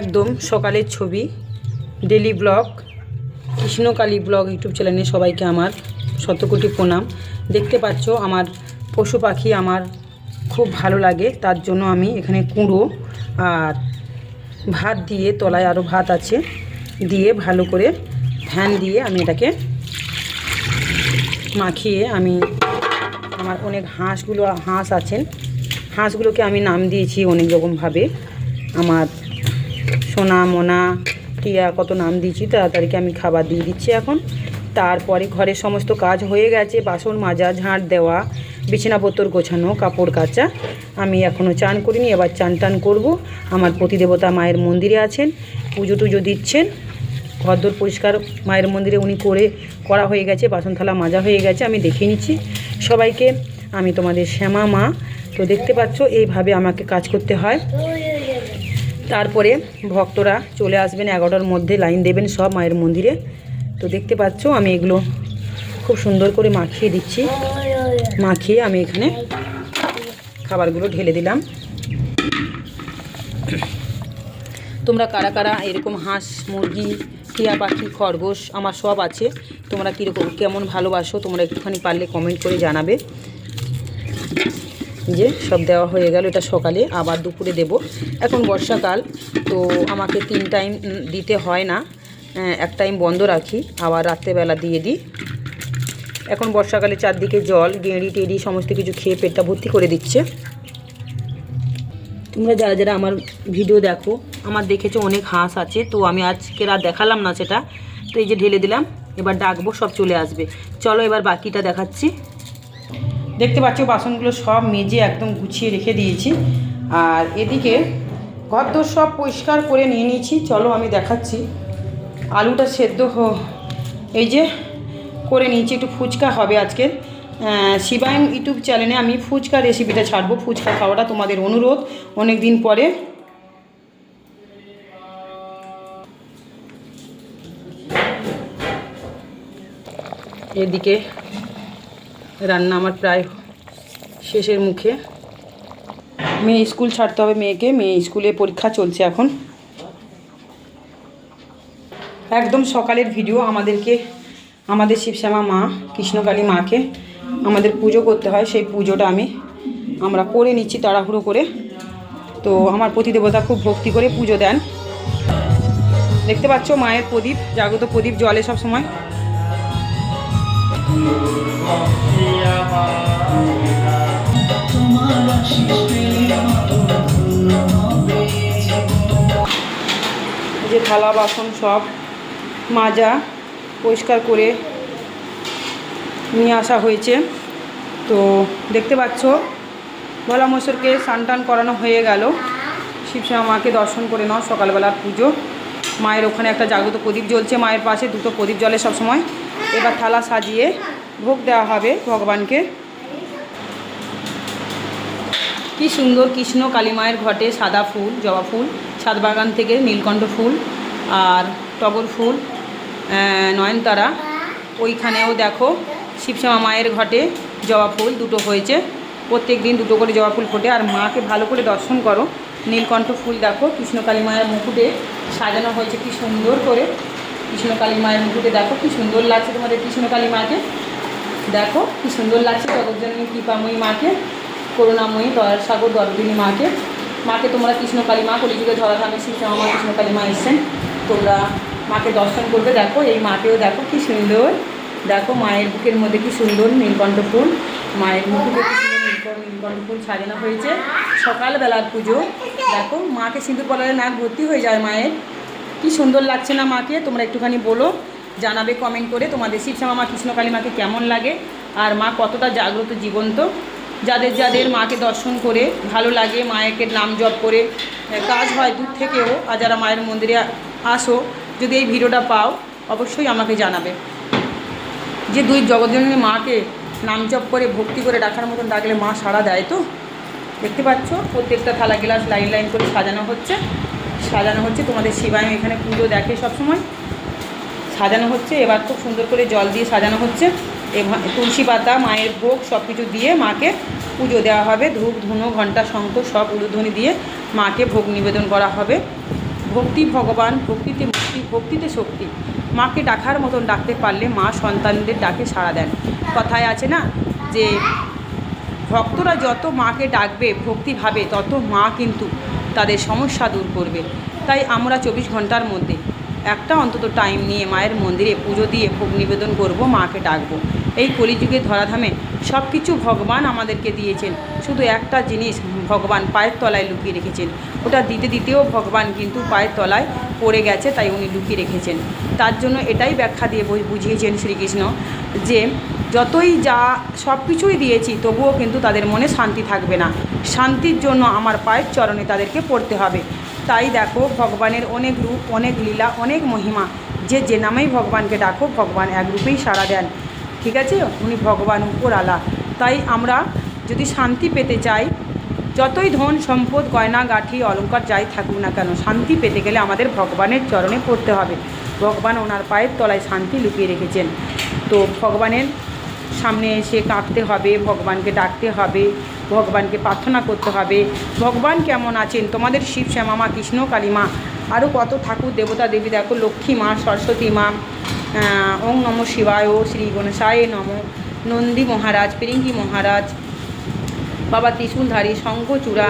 একদম সকালের ছবি daily blog Krishnakali blog YouTube চ্যানেলে সবাইকে আমার শতকোটি প্রণাম। দেখতে পাচ্ছ আমার পশু পাখি আমার খুব ভালো লাগে, তার জন্য আমি এখানে কুঁড়ো আর ভাত দিয়ে, তলায় আরও ভাত আছে, দিয়ে ভালো করে ফ্যান দিয়ে আমি এটাকে মাখিয়ে আমি আমার অনেক হাঁসগুলো, হাঁস আছেন, হাঁসগুলোকে আমি নাম দিয়েছি অনেক রকমভাবে। আমার সোনা, মোনা, টিয়া কত নাম দিয়েছি, তাড়াতাড়িকে আমি খাবার দিয়ে দিচ্ছি এখন। তারপরে ঘরের সমস্ত কাজ হয়ে গেছে, বাসন মাজা, ঝাঁট দেওয়া বিছানাপত্তর গোছানো, কাপড় কাচা। আমি এখনও চান করিনি, এবার চান টান করব। আমার প্রতিদেবতা মায়ের মন্দিরে আছেন, পুজো টুজো দিচ্ছেন। ঘরদোর পরিষ্কার মায়ের মন্দিরে উনি করে, করা হয়ে গেছে বাসন থালা মাজা হয়ে গেছে, আমি দেখে নিচ্ছি। সবাইকে, আমি তোমাদের শ্যামা মা। তো দেখতে পাচ্ছ, এইভাবে আমাকে কাজ করতে হয়। তারপরে ভক্তরা চলে আসবেন, এগারোটার মধ্যে লাইন দেবেন সব মায়ের মন্দিরে। তো দেখতে পাচ্ছ, আমি এগুলো খুব সুন্দর করে মাখিয়ে দিচ্ছি। মাখিয়ে আমি এখানে খাবারগুলো ঢেলে দিলাম। তোমরা কারা কারা এরকম হাঁস, মুরগি, টিয়া পাখি, খরগোশ, আমার সব আছে, তোমরা কীরকম, কেমন ভালোবাসো, তোমরা একটুখানি পারলে কমেন্ট করে জানাবে। যে সব দেওয়া হয়ে গেল। এটা সকালে, আবার দুপুরে দেব। এখন বর্ষাকাল, তো আমাকে তিন টাইম দিতে হয় না। এক টাইম বন্ধ রাখি, আবার রাত্রেবেলা দিয়ে দিই। এখন বর্ষাকালে চারদিকে জল, গেঁড়ি টেড়ি, সমস্ত কিছু খেয়ে পেটটা ভর্তি করে দিচ্ছে। তোমরা যারা যারা আমার ভিডিও দেখো, আমার দেখেছ অনেক হাঁস আছে, তো আমি আজকে আর দেখালাম না সেটা। তো এই যে ঢেলে দিলাম, এবার ডাকবো, সব চলে আসবে। চলো এবার বাকিটা দেখাচ্ছি। দেখতে পাচ্ছ বাসনগুলো সব মেজে একদম গুছিয়ে রেখে দিয়েছি। আর এদিকে ঘরদোর সব পরিষ্কার করে নিয়ে নিয়েছি। চলো আমি দেখাচ্ছি। আলুটা সেদ্ধ হো, এই যে করে নিয়েছি, একটু ফুচকা হবে আজকে। শিবায়ন ইউটিউব চ্যানেলে আমি ফুচকা রেসিপিটা ছাড়বো। ফুচকা খাওয়াটা তোমাদের অনুরোধ। অনেক দিন পরে এদিকে রান্না আমার প্রায় শেষের মুখে। মেয়ে স্কুল ছাড়তে হবে মেয়েকে, মেয়ে স্কুলে পরীক্ষা চলছে এখন। একদম সকালের ভিডিও আমাদেরকে, আমাদের শিবশ্যামা মা, কৃষ্ণকালী মাকে আমাদের পুজো করতে হয়। সেই পুজোটা আমি, আমরা করে নিচ্ছি তাড়াহুড়ো করে। তো আমার প্রতিদেবতা খুব ভক্তি করে পুজো দেন। দেখতে পাচ্ছ মায়ের প্রদীপ জাগত প্রদীপ জলে সব সময় যে থালা বাসন সব মাজা পরিষ্কার করে নিয়ে আসা হয়েছে। তো দেখতে পাচ্ছ, ভোলা মশরকে স্নান টান করানো হয়ে গেল। শিবশ্যামা মাকে দর্শন করে নাও, সকালবেলার পুজো। মায়ের ওখানে একটা জাগ্রত প্রদীপ জ্বলছে মায়ের পাশে, দুটো প্রদীপ জ্বলে সবসময়। এবার থালা সাজিয়ে ভোগ দেওয়া হবে ভগবানকে। কি সুন্দর কৃষ্ণ কালী মায়ের ঘটে সাদা ফুল, জবা ফুল, ছাদ বাগান থেকে নীলকণ্ঠ ফুল আর টগর ফুল নয়নতারা। ওইখানেও দেখো শিবশ্যামা মায়ের ঘটে জবা ফুল, দুটো হয়েছে। প্রত্যেক দিন দুটো করে জবা ফুল ফোটে আর মাকে ভালো করে দর্শন করো। নীলকণ্ঠ ফুল দেখো, কৃষ্ণকালী মায়ের মুকুটে সাজানো হয়েছে, কি সুন্দর করে। কৃষ্ণকালী মায়ের মুকুটে দেখো, কি সুন্দর লাগছে তোমাদের কৃষ্ণকালী মাকে। দেখো, কি সুন্দর লাগছে জগজ্জননী কৃপাময়ী মাকে, করুণাময়ী দয়ার সাগর দরদিনী মাকে। মাকে তোমরা কৃষ্ণকালী মা, কলিযুগে ধরাধামে শ্রীশ্যামা মা, কৃষ্ণকালী মা এসছেন। তোমরা মাকে দর্শন করবে, দেখো, এই মাকেও দেখো, কি সুন্দর। দেখো, মায়ের বুকের মধ্যে কি সুন্দর নীলকণ্ঠ ফুল। মায়ের মুখে নীলকণ্ঠ ফুল সাজানো হয়েছে। সকালবেলার পুজো। দেখো, মাকে সিঁদুর পলালে নাক ভর্তি হয়ে যায় মায়ের। কি সুন্দর লাগছে না মাকে? তোমরা একটুখানি বলো, জানাবে কমেন্ট করে। তোমাদের শিবশ্যামা মা কৃষ্ণকালী মাকে কেমন লাগে? আর মা কতটা জাগ্রত জীবন্ত? যাদের যাদের মাকে দর্শন করে ভালো লাগে, মায়েকে নাম জপ করে কাজ হয় দূর থেকেও। আর যারা মায়ের মন্দিরে আসো, যদি এই ভিডিওটা পাও, অবশ্যই আমাকে জানাবে। যে দুই জগজ্জননী মাকে নাম জপ করে ভক্তি করে ডাকার মতন ডাকলে মা সাড়া দেয় তো? দেখতে পাচ্ছ? প্রত্যেকটা থালা গ্লাস লাইন লাইন করে সাজানো হচ্ছে। সাজানো হচ্ছে, তোমাদের শিবায়ন এখানে পুজো দেখে সবসময়। সাজানো হচ্ছে, এবার খুব সুন্দর করে জল দিয়ে সাজানো হচ্ছে। এভা- তুলসী পাতা, মায়ের ভোগ সব কিছু দিয়ে মাকে পুজো দেওয়া হবে। ধূপ, ধুনো, ঘণ্টা, শঙ্খ সব উলুধ্বনি দিয়ে মাকে ভোগ নিবেদন করা হবে। ভক্তি ভগবান, ভক্তিতে মুক্তি, ভক্তিতে শক্তি। মাকে ডাকার মতন ডাকতে পারলে মা সন্তানদের ডাকে সাড়া দেন। কথায় আছে না যে, ভক্তরা যত মাকে ডাকবে ভক্তিভাবে তত মা কিন্তু তাদের সমস্যা দূর করবে। তাই আমরা চব্বিশ ঘণ্টার মধ্যে একটা অন্তত টাইম নিয়ে মায়ের মন্দিরে পুজো দিয়ে ভোগ নিবেদন করব, মাকে ডাকবো। এই কলিযুগে ধরাধামে সব কিছু ভগবান আমাদেরকে দিয়েছেন। শুধু একটা জিনিস ভগবান পায়ের তলায় লুকিয়ে রেখেছেন। ওটা দিতে দিতেও ভগবান কিন্তু পায়ের তলায় পড়ে গেছে, তাই উনি লুকিয়ে রেখেছেন। তার জন্য এটাই ব্যাখ্যা দিয়ে বুঝিয়েছেন শ্রীকৃষ্ণ যে, যতই যা সব কিছুই দিয়েছি, তবুও কিন্তু তাদের মনে শান্তি থাকবে না। শান্তির জন্য আমার পায়ের চরণে তাদেরকে পড়তে হবে। তাই দেখো, ভগবানের অনেক রূপ, অনেক লীলা, অনেক মহিমা, যে যে নামেই ভগবানকে ডাকো, ভগবান এক রূপেই সাড়া দেন। ঠিক আছে? উনি ভগবান উপর আলা তাই আমরা যদি শান্তি পেতে চাই, যতই ধন সম্পদ, গয়না, গাঠি, অলংকার যাই থাকুক না কেন, শান্তি পেতে গেলে আমাদের ভগবানের চরণে পড়তে হবে। ভগবান ওনার পায়ের তলায় শান্তি লুকিয়ে রেখেছেন। তো ভগবানের সামনে এসে কাঁদতে হবে, ভগবানকে ডাকতে হবে, ভগবানকে প্রার্থনা করতে হবে। ভগবান কেমন আছেন? তোমাদের শিব শ্যামা মা, কৃষ্ণ কালী মা আরও কত ঠাকুর, দেবতা, দেবী, দেখো, লক্ষ্মী মা, সরস্বতী মা ওং নম শিবায়, শ্রী গণেশায় নম। নন্দী মহারাজ, পিরিঙ্গি মহারাজ, বাবা ত্রিশূলধারী, শঙ্খচূড়া।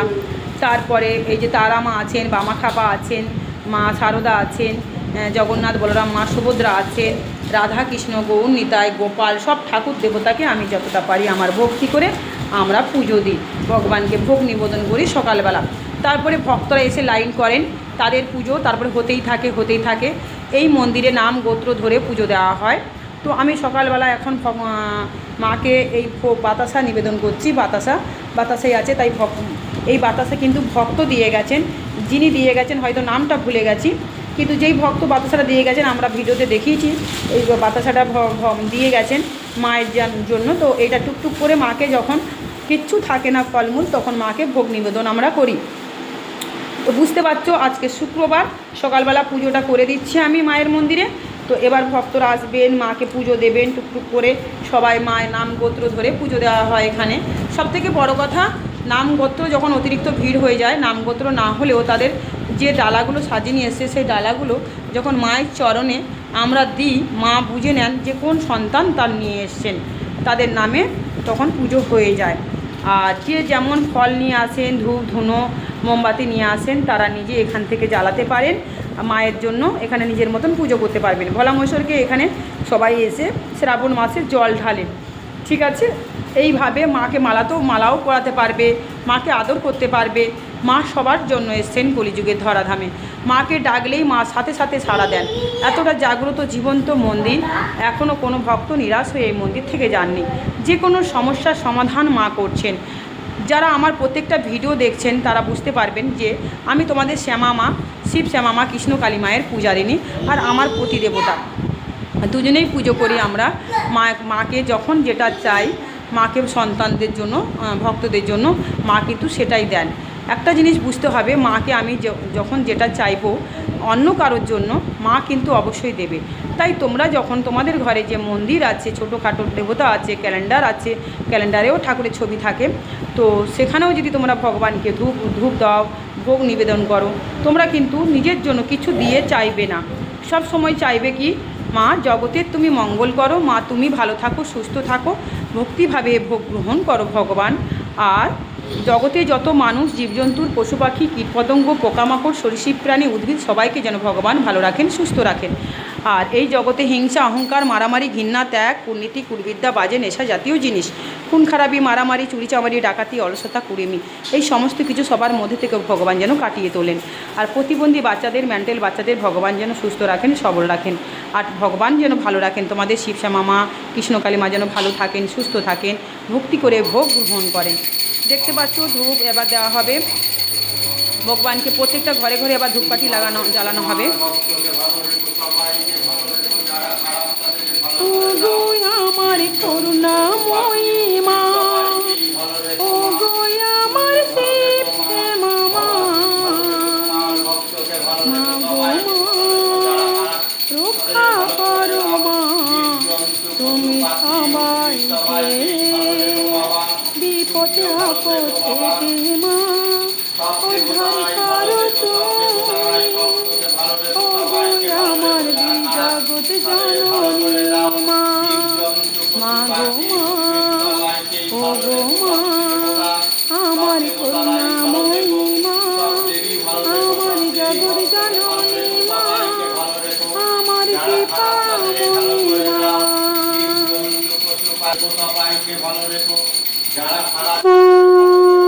তারপরে এই যে তারা মা আছেন বামা খাপা আছেন, মা সারদা আছেন জগন্নাথ, বলরাম, মা সুভদ্রা আছেন রাধা কৃষ্ণ গৌর, নিতাই, গোপাল, সব ঠাকুর দেবতাকে আমি যতটা পারি আমার ভক্তি করে আমরা পুজো দিই। ভগবানকে ভোগ নিবেদন করি সকালবেলা। তারপরে ভক্তরা এসে লাইন করেন, তাদের পুজো তারপরে হতেই থাকে হতেই থাকে। এই মন্দিরে নাম গোত্র ধরে পুজো দেওয়া হয়। তো আমি সকালবেলা এখন মাকে এই বাতাসা নিবেদন করছি, বাতাসা, বাতাসাই আছে, তাই এই বাতাসা কিন্তু ভক্ত দিয়ে গেছেন। যিনি দিয়ে গেছেন, হয়তো নামটা ভুলে গেছি, কিন্তু যেই ভক্ত বাতাসাটা দিয়ে গেছেন, আমরা ভিডিওতে দেখিয়েছি, এই বাতাসাটা দিয়ে গেছেন মায়ের জান- জন্য। তো এটা টুকটুক করে মাকে যখন কিচ্ছু থাকে না ফলমূল, তখন মাকে ভোগ নিবেদন আমরা করি। তো বুঝতে পারছ, আজকে শুক্রবার, সকালবেলা পুজোটা করে দিচ্ছি আমি মায়ের মন্দিরে। তো এবার ভক্তরা আসবেন, মাকে পুজো দেবেন, টুকটুক করে সবাই মায়ের নাম গোত্র ধরে পুজো দেওয়া হয় এখানে। সবথেকে বড় কথা, নাম গোত্র যখন অতিরিক্ত ভিড় হয়ে যায়, নাম গোত্র না হলেও তাদের যে ডালাগুলো সাজিয়ে নিয়ে এসছে, সেই ডালাগুলো যখন মায়ের চরণে আমরা দিই, মা বুঝে নেন যে কোন সন্তান তার নিয়ে এসছেন, তাদের নামে তখন পুজো হয়ে যায়। আর যে যেমন ফল নিয়ে আসেন, ধূপ, ধুনো মোমবাতি নিয়ে আসেন, তারা নিজে এখান থেকে জ্বালাতে পারেন, মায়ের জন্য এখানে নিজের মতন পুজো করতে পারবেন। ভোলা মহেশ্বরকে এখানে সবাই এসে শ্রাবণ মাসে জল ঢালেন। ঠিক আছে? এইভাবে মাকে মালাতেও মালাও পরাতে পারবে, মাকে আদর করতে পারবে। মা সবার জন্য এসছেন কলিযুগের ধরাধামে। মাকে ডাকলেই মা সাথে সাথে সাড়া দেন। এতটা জাগ্রত, জীবন্ত মন্দির এখনও কোনো ভক্ত নিরাশ হয়ে এই মন্দির থেকে যাননি। যে কোনো সমস্যার সমাধান মা করছেন। যারা আমার প্রত্যেকটা ভিডিও দেখছেন, তারা বুঝতে পারবেন যে আমি তোমাদের শ্যামা মা শিব শ্যামা মা কৃষ্ণ কালী মায়ের পূজারিনী আর আমার প্রতিদেবতা। দুজনেই পুজো করি আমরা। মা, মাকে যখন যেটা চাই, মাকে সন্তানদের জন্য ভক্তদের জন্য, মা কিন্তু সেটাই দেন। একটা জিনিস বুঝতে হবে, মাকে আমি যখন যেটা চাইব অন্য কারোর জন্য মা কিন্তু অবশ্যই দেবে। তাই তোমরা যখন তোমাদের ঘরে যে মন্দির আছে, ছোটোখাটো দেবতা আছে, ক্যালেন্ডার আছে, ক্যালেন্ডারেও ঠাকুরের ছবি থাকে, তো সেখানেও যদি তোমরা ভগবানকে ধূপ ধূপ দাও, ভোগ নিবেদন করো, তোমরা কিন্তু নিজের জন্য কিছু দিয়ে চাইবে না। সব সময় চাইবে কি, মা জগতের তুমি মঙ্গল করো, মা, তুমি ভালো থাকো, সুস্থ থাকো, ভক্তিভাবে ভোগ গ্রহণ করো ভগবান। আর জগতে যত মানুষ, জীবজন্তুর, পশু পাখি, কীটপতঙ্গ, পোকামাকড়, সরীসৃপ, প্রাণী, উদ্ভিদ, সবাইকে যেন ভগবান ভালো রাখেন, সুস্থ রাখেন। আর এই জগতে হিংসা, অহংকার, মারামারি, ঘৃণা, ত্যাগ, কুর্নীতি, কুলবিদ্যা, বাজে নেশা জাতীয় জিনিস। খুন, খারাপি, মারামারি চুরিচামারি ডাকাতি, অলসতা, কুড়েমি, এই সমস্ত কিছু সবার মধ্যে থেকে ভগবান যেন কাটিয়ে তোলেন। আর প্রতিবন্ধী বাচ্চাদের, মেন্টাল বাচ্চাদের ভগবান যেন সুস্থ রাখেন, সবল রাখেন। আর ভগবান যেন ভালো রাখেন, তোমাদের শিবশ্যামা মা কৃষ্ণকালী মা যেন ভালো থাকেন, সুস্থ থাকেন, ভক্তি করে ভোগ গ্রহণ করেন। দেখতে পাচ্ছ ধূপ এবার দেওয়া হবে। ভগবানকে প্রত্যেকটা ঘরে ঘরে এবার ধূপকাঠি লাগানো জ্বালানো হবে। আমার করুণা আমার করুণাময়ী পথে পথে মা ও ধরে কারও আমার জাগত জননী মা মা গো মা ও গো মা আমার করুণাময়ী মহিমা আমার জাগত জননী মা আমার কৃপাময়ী মা ভালো রেখো যারা খারাপ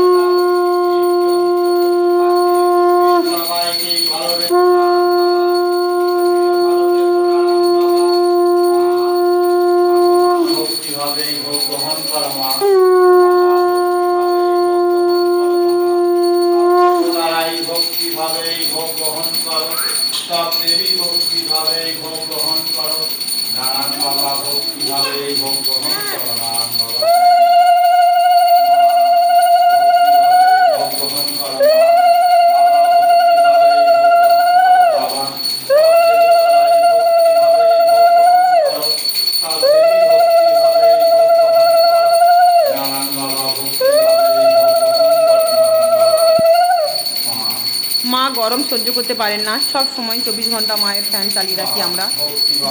গরম সহ্য করতে পারেন না। সব সময় চব্বিশ ঘণ্টা মায়ের ফ্যান চালিয়ে রাখি আমরা।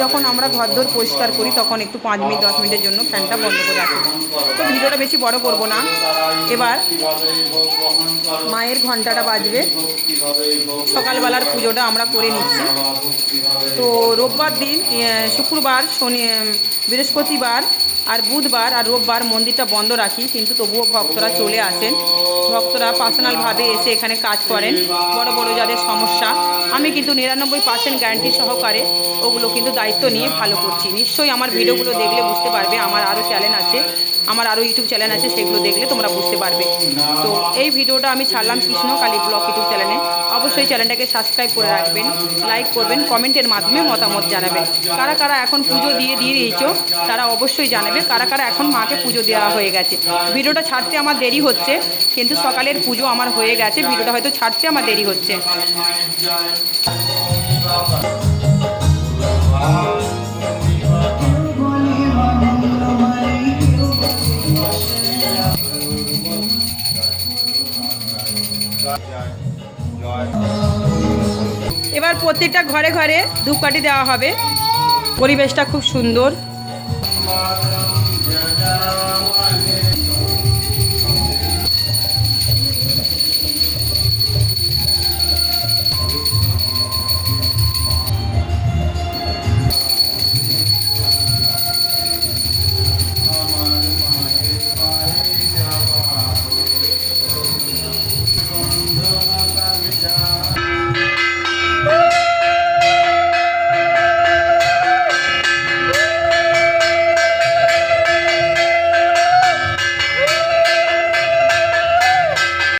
যখন আমরা ঘর ঘরদোর পরিষ্কার করি, তখন একটু পাঁচ মিনিট, দশ মিনিটের জন্য ফ্যানটা বন্ধ করে রাখি। তো ভিডিওটা বেশি বড় করব না। এবার মায়ের ঘন্টাটা বাজবে। সকালবেলার পুজোটা আমরা করে নিচ্ছি। তো রোববার দিন শুক্রবার, শনি বৃহস্পতিবার আর বুধবার আর রোববার মন্দিরটা বন্ধ রাখি। কিন্তু তবুও ভক্তরা চলে আসেন। ভক্তরা পার্সোনালভাবে এসে এখানে কাজ করেন। বড় বড় যাদের সমস্যা। আমি কিন্তু নিরানব্বই পার্সেন্ট গ্যারান্টি সহকারে ওগুলো কিন্তু দায়িত্ব নিয়ে ভালো করছি। নিশ্চয়ই আমার ভিডিওগুলো দেখলে বুঝতে পারবে, আমার আরও চ্যানেল আছে, আমার আরও ইউটিউব চ্যানেল আছে, সেগুলো দেখলে তোমরা বুঝতে পারবে। তো এই ভিডিওটা আমি ছাড়লাম কৃষ্ণ কালী ব্লগ ইউটিউব চ্যানেলে অবশ্যই চ্যানেলটাকে সাবস্ক্রাইব করে রাখবেন লাইক করবেন কমেন্টের মাধ্যমে মতামত জানাবেন। কারা কারা এখন পুজো দিয়ে দিয়ে দিয়েছ, তারা অবশ্যই জানাবে। কারা কারা এখন মাকে পুজো দেওয়া হয়ে গেছে। ভিডিওটা ছাড়তে আমার দেরি হচ্ছে, কিন্তু সকালের পুজো আমার হয়ে গেছে, ভিডিওটা হয়তো ছাড়তে আমার দেরি হচ্ছে। এবার প্রত্যেকটা ঘরে ঘরে ধূপকাঠি দেওয়া হবে। পরিবেশটা খুব সুন্দর।